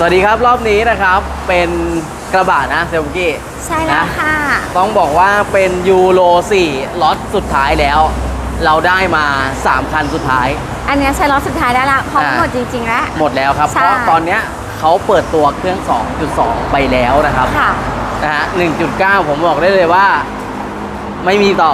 สวัสดีครับรอบนี้นะครับเป็นกระบะนะเซลกี้ใช่แล้วนะค่ะ ต้องบอกว่าเป็นยูโร4ล็อตสุดท้ายแล้ว เราได้มา 3 คันสุดท้าย อันเนี้ยใช้รอบสุดท้ายได้ละเพราะอ่าหมดจริงๆแล้วหมดแล้วครับใช่เพราะตอนเนี้ยเขาเปิดตัวเครื่อง 2.2 ไปแล้วนะครับค่ะนะฮะ1.9 ผมบอกได้เลยว่า ไม่มีต่อ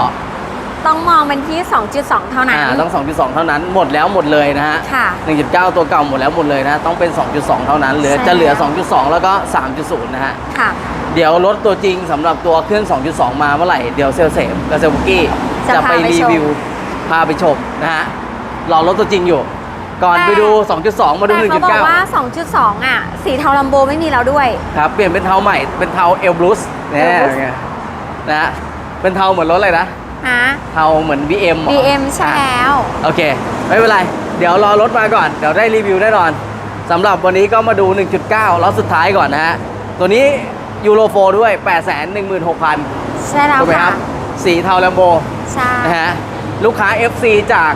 ต้องมองเป็นที่ 2.2 เท่านั้น อ่าต้อง 2.2 เท่านั้นหมดแล้วหมดเลยนะฮะค่ะ1.9 ตัวเก่าหมดแล้วหมดเลยนะ ต้องเป็น 2.2 เท่านั้นเหลือใช่ จะเหลือแล้ว2.2 แล้วก็ 3.0 นะฮะ ค่ะ เดี๋ยวรถตัวจริงสำหรับตัวเครื่อง 2.2 มาเมื่อไหร่ เดี๋ยวเซลเซฟกับเซลบุกี้จะจะไปพาไปรีชมวิว พาไปชมนะฮะรอรถตัวจริงอยู่ ก่อนแต่ ไปดู 2.2 มาดู แต่เขาบอกว่า 1.9 2.2 อะ สีเทาลัมโบไม่มีแล้วด้วย ครับ เปลี่ยนเป็นเทาใหม่เป็นเทาเอลบลูสเนี่ย Elbrus ไงนะฮะเป็นเทาเหมือนรถอะไรนะ ฮะ เทาเหมือน BM เหรอ BM ใช่อะแล้ว โอเค ไม่เป็นไร เดี๋ยวรอรถมาก่อน เดี๋ยวได้รีวิวแน่นอนสำหรับวันนี้ก็มาดู 1.9ล้อสุดท้ายก่อนนะฮะ ตัวนี้ยูโรโฟด้วย 816,000 ใช่แล้วถูกไหมคค่ะ รับ สีเทาแลมโบใช่ นะฮะ ลูกค้า FC จาก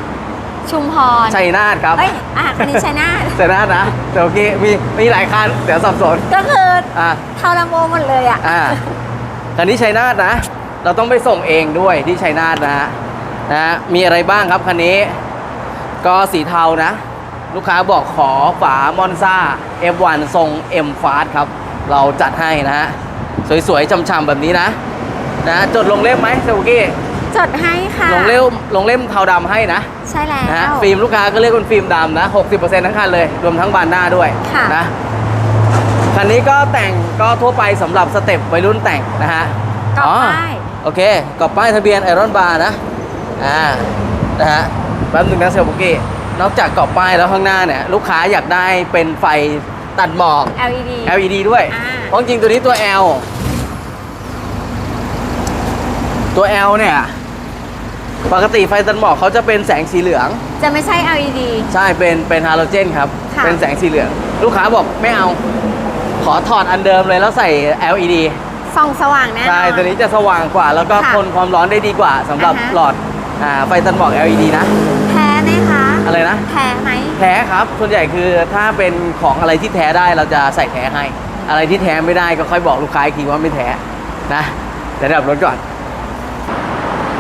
ชุมพรชัยนาทครับเอ้ย อะคันนี้ชัยนาทชัยนาทนะเดี๋ยวโอเคมีมีหลายคันเดี๋ยวสับสนก็คืออะ เทาลัมโบหมดเลยอะ อ่าคันนี้ชัยนาทนะ เราต้องไปส่งเองด้วยที่ชัยนาทนะฮะนะฮะมีอะไรบ้างครับคันนี้ ก็สีเทานะ ลูกค้าบอกขอฝามอนซ่า F1 ทรง M Fast ครับ เราจัดให้นะฮะ สวยๆช่ำๆแบบนี้นะ นะ จดลงเล่มไหมเซลกี้จดให้ค่ะลงเล่มลงเล่มเทาดำให้นะ ใช่แล้วนะฮะฟิล์มลูกค้าก็เรียกเป็นฟิล์มดำนะ 60%ทั้งคันเลย รวมทั้งบานหน้าด้วยค่ะนะคันนี้ก็แต่งก็ทั่วไปสำหรับสเต็ปวัยรุ่นแต่งนะฮะกรอบอ๋อป้าย โอเคกรอบป้ายทะเบียนไอรอนบาร์นะ อ่า นะฮะ แป๊บนึงนะเซลบุกี้ นอกจากกรอบป้ายแล้วข้างหน้าเนี่ย ลูกค้าอยากได้เป็นไฟตัดหมอก LED LED ด้วย อ่า เพราะจริงๆตัวนี้ตัว L ตัว L เนี่ย ปกติไฟตัดหมอกเขาจะเป็นแสงสีเหลือง จะไม่ใช่ LED ใช่ เป็น เป็นฮาโลเจนครับ ค่ะ เป็นแสงสีเหลือง ลูกค้าบอกไม่เอา ขอถอดอันเดิมเลยแล้วใส่ LED ส่องสว่างแน่นอน ใช่ตัวนี้จะสว่างกว่า แล้วก็ค่ะทนความร้อนได้ดีกว่าสำหรับอ่าฮะ หลอดอ่าไฟตัดหมอก LED นะแท้ไหมคะอะไรนะแท้ไหมแท้ครับ ส่วนใหญ่คือถ้าเป็นของอะไรที่แท้ได้เราจะใส่แท้ให้ อะไรที่แท้ไม่ได้ก็ค่อยบอกลูกค้าอีกทีว่าไม่แท้นะเดี๋ยวดับรถก่อน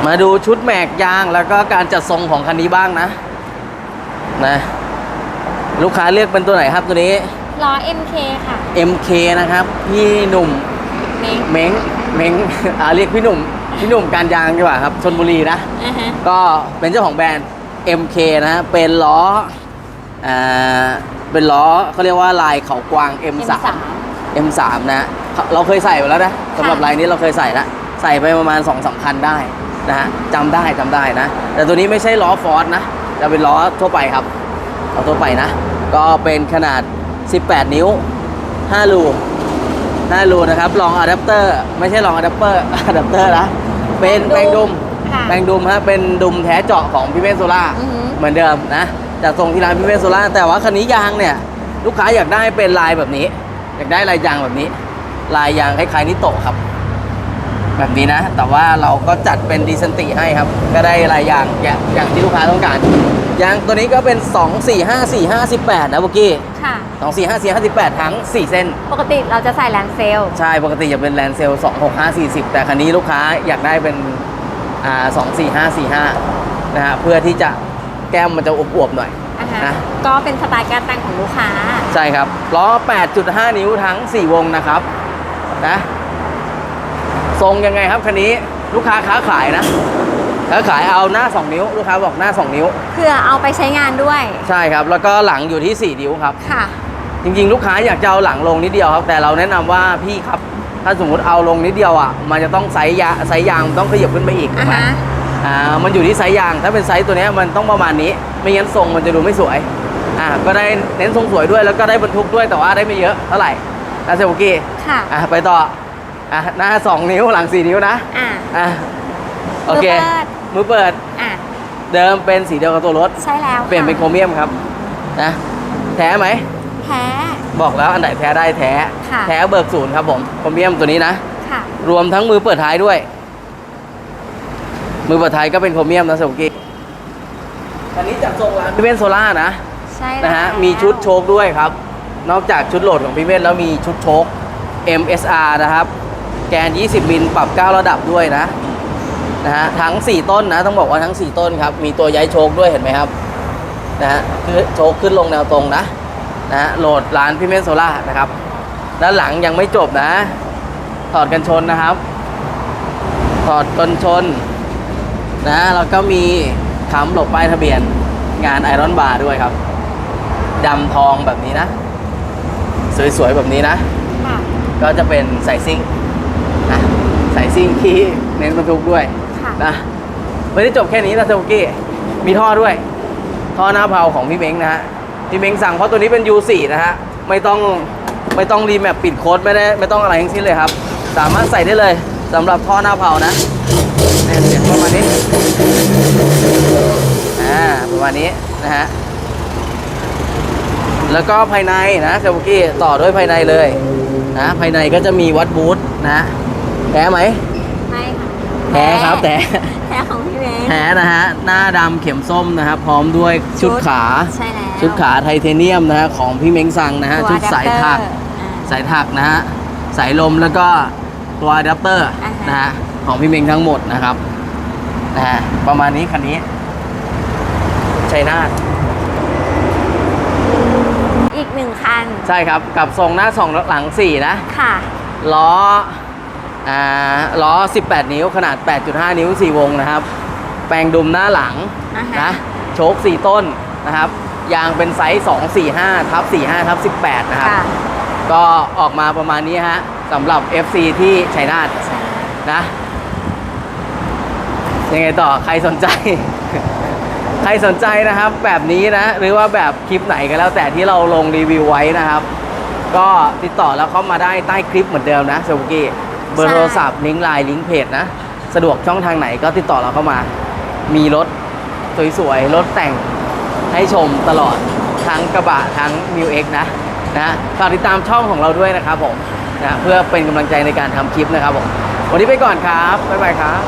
มาดูชุดแม็กยางแล้วก็การจัดทรงของคันนี้บ้างนะนะ ลูกค้าเลือกเป็นตัวไหนครับตัวนี้ ล้อ MK ค่ะ MK นะครับ พี่หนุ่มเม้ง เม้งเม้ง อ่าเรียกพี่หนุ่ม พี่หนุ่มการยางดีกว่าครับชนบุรีนะ อ่าฮะ ก็เป็นเจ้าของแบรนด์ MK นะฮะเป็นล้ออ่าเป็นล้อเขาเรียกว่าลายเขากวาง M3 M3 นะฮะเราเคยใส่ไปแล้วนะสำหรับค่ะลายนี้เราเคยใส่แล้วใส่ไปประมาณ2อสคันได้นะฮะจำได้จำได้นะ แต่ตัวนี้ไม่ใช่ล้อฟอร์ดนะจะเป็นล้อทั่วไปครับล้อทั่วไปนะ ก็เป็นขนาด 18 นิ้ว 5 รู5รูนะครับรองอะแดปเตอร์ไม่ใช่รองอะแดปเตอร์อะแดปเตอร์นะเป็นแปลงดุมค่ะแปลงดุมฮะเป็นดุมแท้เจาะของพิเมโซล่าอือหือ เหมือนเดิมนะจากทรงที่ร้านพิเมโซล่าแต่ว่าคันนี้ยางเนี่ย ลูกค้าอยากได้เป็นลายแบบนี้ อยากได้ลายยางแบบนี้ ลายยางคล้ายๆนิโตะครับ แบบนี้นะ แต่ว่าเราก็จัดเป็นดีเซนติให้ครับ ก็ได้ลายยางอย่างอย่างที่ลูกค้าต้องการ ยางตัวนี้ก็เป็น 2 4 5 4 5 18 นะเมื่อกี้ค่ะ 2 4 5 4 5 18 ทั้ง 4 เส้น ปกติเราจะใส่แลนเซล ใช่ ปกติจะเป็นแลนเซล 2 6 5 4 0 แต่คันนี้ลูกค้าอยากได้เป็นอ่า2 4 5 4 5 นะฮะ เพื่อที่จะแก้มมันจะอวบๆหน่อยอ่าฮะนะก็เป็นสไตล์การแต่งของลูกค้า ใช่ครับล้อ 8.5 นิ้วทั้ง 4 วงนะครับนะ ทรงยังไงครับคันนี้ลูกค้าค้าขายนะค้าขายเอาหน้า 2 นิ้ว ลูกค้าบอกหน้า 2 นิ้ว เพื่อเอาไปใช้งานด้วย ใช่ครับ แล้วก็หลังอยู่ที่ 4 นิ้วครับ ค่ะ จริงๆ ลูกค้าอยากจะเอาหลังลงนิดเดียวครับ แต่เราแนะนำว่าพี่ครับ ถ้าสมมติเอาลงนิดเดียวอะ มันจะต้องไซส์ยาไซส์ยางมันต้องขยับขึ้นไปอีกถูอ่ากไหมฮะอ่า มันอยู่ที่ไซส์ยาง ถ้าเป็นไซส์ตัวเนี้ยมันต้องประมาณนี้ ไม่งั้นทรงมันจะดูไม่สวย อ่า ก็ได้เน้นทรงสวยด้วย แล้วก็ได้บรรทุกด้วย แต่ว่าได้ไม่เยอะเท่าไหร่นะเซลกี้ค่ะ อะไปต่อ อะหน้า2นิ้วหลัง4นิ้วนะอ่าอะโอเคมือเปิดมือเปิดอ่าเดิมเป็นสีเดียวกับตัวรถ ใช่แล้วเปลี่ยนเป็นโครค่ะเมียมครับนะแท้ไหมแท้บอกแล้วอันไหนแท้ได้แท้ค่ะแท้เบิกศูนย์ครับผมโครเมียมตัวนี้นะค่ะรวมทั้งมือเปิดท้ายด้วย มือเปิดท้ายก็เป็นโครเมียมนะสกี้อันนี้จากทรงร้านพี่เบนโซล่านะใช่แล้วนะฮะมีชุดโชคด้วยครับ นอกจากชุดโหลดของพี่เมธแล้วมีชุดโชค MSR นะครับ แกน 20 มิลปรับ 9 ระดับด้วยนะนะฮะทั้ง 4 ต้นนะต้องบอกว่าทั้ง 4 ต้นครับ มีตัวย้ายโชคด้วยเห็นไหมครับนะฮะคือโชคขึ้นลงแนวตรงนะนะฮะโหลดร้านพี่เมธโซล่านะครับ ด้านหลังยังไม่จบนะถอดกันชนนะครับถอดกันชนนะแล้วก็มีค้ำหลบป้ายทะเบียนงานไอรอนบาร์ด้วยครับดำทองแบบนี้นะ สวยๆแบบนี้นะค่ะก็จะเป็นสายซิ่งนะ สายซิ่งที่เน้นบรรทุกด้วยค่ะ นะไม่ได้จบแค่นี้นะเซลกี้มีท่อด้วย ท่อหน้าเพลาของพี่เม้งนะฮะพี่เม้งสั่งเพราะตัวนี้เป็น U4 นะฮะไม่ต้องไม่ต้องรีแมปปิดโค้ดไม่ได้ไม่ต้องอะไรทั้งสิ้นเลยครับ สามารถใส่ได้เลยสำหรับท่อหน้าเพลานะเนี่ยเสียงประมาณนี้อ่าประมาณนี้นะฮะแล้วก็ภายในนะเซลกี้ต่อด้วยภายในเลยนะภายในก็จะมีวัดบูธนะ แท้ไหมไม่ค่ะแท้ครับแต่แท้ของพี่เมย์แท้นะฮะหน้าดำเข็มส้มนะครับ พร้อมด้วยชุดขา ใช่แล้ว ชุดขาไทเทเนียมนะฮะของพี่เม้งซังนะฮะตัวชุดสายถักอะแดปเตอร์อ่าสายถักนะฮะสายลมแล้วก็ตัวอะแดปเตอร์อ่าฮะ นะฮะของพี่เม้งทั้งหมดนะครับนะฮะประมาณนี้คันนี้ชัยนาทอีกหนึ่งคัน ใช่ครับกับทรงหน้าสองหลัง4นะ ค่ะ ล้อ อ่าล้อ 18 นิ้วขนาด 8.5 นิ้ว 4 วงนะครับ แปลงดุมหน้าหลังอ่าฮะ นะโชค 4 ต้นนะครับ ยางเป็นไซส์ 2 4 5ทับ45ทับ18 นะครับ ค่ะก็ออกมาประมาณนี้ฮะสำหรับ FC ที่ชัยนาทนะยังไงต่อใครสนใจ ใครสนใจนะครับ แบบนี้นะ หรือว่าแบบคลิปไหนก็แล้วแต่ที่เราลงรีวิวไว้นะครับ ก็ติดต่อแล้วเข้ามาได้ใต้คลิปเหมือนเดิมนะเซลกี้ เบอร์โทรศัพท์ลิงก์ไลน์ลิงก์เพจนะ สะดวกช่องทางไหนก็ติดต่อเราเข้ามา มีรถสวยๆ รถแต่งให้ชมตลอดทั้งกระบะทั้ง m ิวเนะนะฝากติดตามช่องของเราด้วยนะครับผมนะเพื่อเป็นกำลังใจในการทำคลิปนะครับผมวันนี้ไปก่อนครับ บ๊ายบายครับ